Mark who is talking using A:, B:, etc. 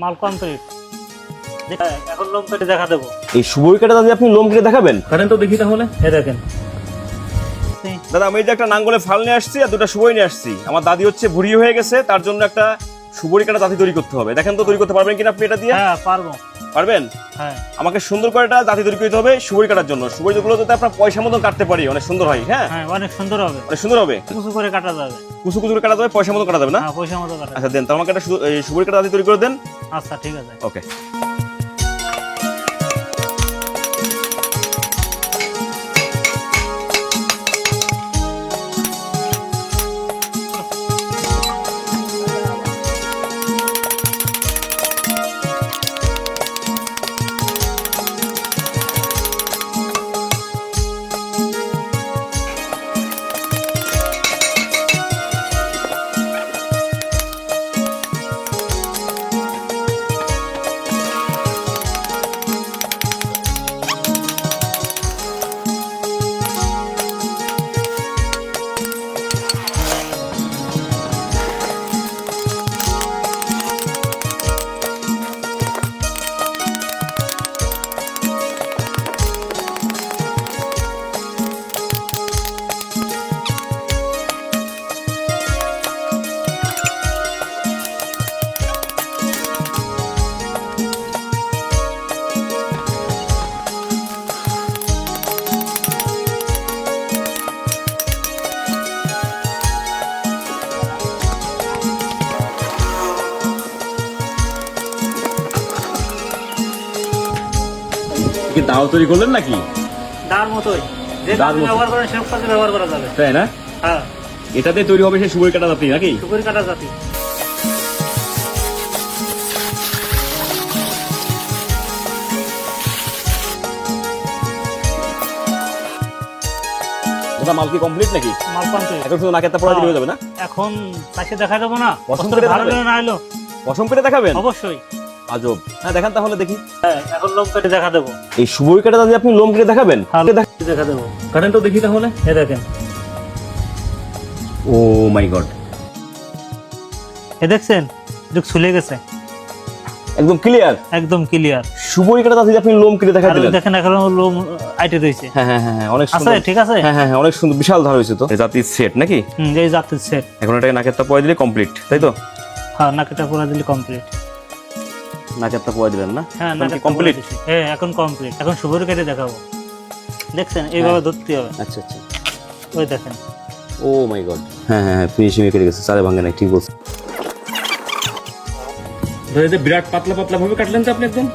A: মাল কমপ্লিট এখন লোম কেটে দেখা দেবো।
B: এই দাদা আপনি লোম কেটে দেখাবেন?
C: কারেন তো দেখি তাহলে।
A: হ্যাঁ দেখেন।
B: দাদা আমি যে একটা নাঙ্গলে ফাল নিয়ে আসছি আর দুটো সুবই নিয়ে আসছি। আমার দাদি হচ্ছে ভুড়ি হয়ে গেছে তার জন্য একটা সুবরিকাটা দাদি তৈরি করতে হবে। দেখেন তো তৈরি করতে পারবেন কিনা আপনি এটা দিয়ে?
A: হ্যাঁ পারব।
B: পারবেন?
A: হ্যাঁ।
B: আমাকে সুন্দর করে এটা দাঁতি তৈরি করতে হবে সুবরি কাটার জন্য। সুবরি গুলো যাতে আপনার পয়সা মতন কাটতে পারি অনেক সুন্দর হয় হ্যাঁ?
A: হ্যাঁ অনেক সুন্দর হবে।
B: অনেক সুন্দর হবে?
A: কুচু করে কাটা যাবে।
B: কুচু কুচু করে কাটা যাবে পয়সা মতো কাটা যাবে না?
A: হ্যাঁ পয়সা মতো কাটা
B: আচ্ছা দেন তো আমাকে একটা সু- সুবরি কাটা দাঁতি তৈরি করে দেন।
A: আচ্ছা ঠিক আছে।
B: ওকে। কি দাও তৈরি করলেন নাকি?
A: দার মতোই। যে ব্যবহার করেন সেরকম কাজে ব্যবহার করা যাবে।
B: তাই না?
A: হ্যাঁ।
B: এটাতে তৈরি হবে সেই কাটা দাঁতি নাকি?
A: কাটা জাতি।
B: দাদা মাল কি কমপ্লিট নাকি?
A: মাল কমপ্লিট
B: এখন শুধু দিলে হয়ে যাবে না?
A: এখন তাকে দেখা দেবো না।
B: পছন্দ
A: ভালো না এলো।
B: দেখাবেন?
A: অবশ্যই।
B: আজব। হ্যাঁ দেখান তাহলে দেখি।
A: হ্যাঁ এখন লোম কেটে দেখা দেবো।
B: এই কাটা দাদি আপনি লোম কেটে দেখাবেন
A: হ্যাঁ, দেখা দেবো।
C: কারেন তো দেখি তাহলে
A: এ দেখেন।
B: Oh my god.
A: এ দেখছেন? যুগ ছুলে গেছে।
B: একদম ক্লিয়ার
A: একদম ক্লিয়ার
B: কাটা দাদি আপনি লোম কেটে দেখা দিলেন।
A: দেখেন এখন লোম আইটে রয়েছে।
B: হ্যাঁ হ্যাঁ হ্যাঁ হ্যাঁ, অনেক
A: আছে ঠিক আছে?
B: হ্যাঁ হ্যাঁ হ্যাঁ অনেক সুন্দর বিশাল ধার হয়েছে তো। এই জাতির সেট নাকি?
A: হুম এই জাতের সেট
B: এখন এটাকে নাকেরটা পয়ে দিলে কমপ্লিট তাই তো?
A: হ্যাঁ নাকেটা পুরো দিলে কমপ্লিট
B: নাকেরটা পয়ে দিলেন না?
A: হ্যাঁ
B: কমপ্লিট
A: হ্যাঁ এখন কমপ্লিট এখন শুভর কেটে দেখাবো। দেখছেন এইভাবে ধরতে হবে।
B: আচ্ছা আচ্ছা।
A: ওই দেখেন।
B: Oh my god. হ্যাঁ হ্যাঁ হ্যাঁ ফিনিশিং কেটে গেছে সারে ভাঙে না ঠিক বলছে
C: বিরাট পাতলা পাতলা ভাবে কাটলেন তো আপনি একদম।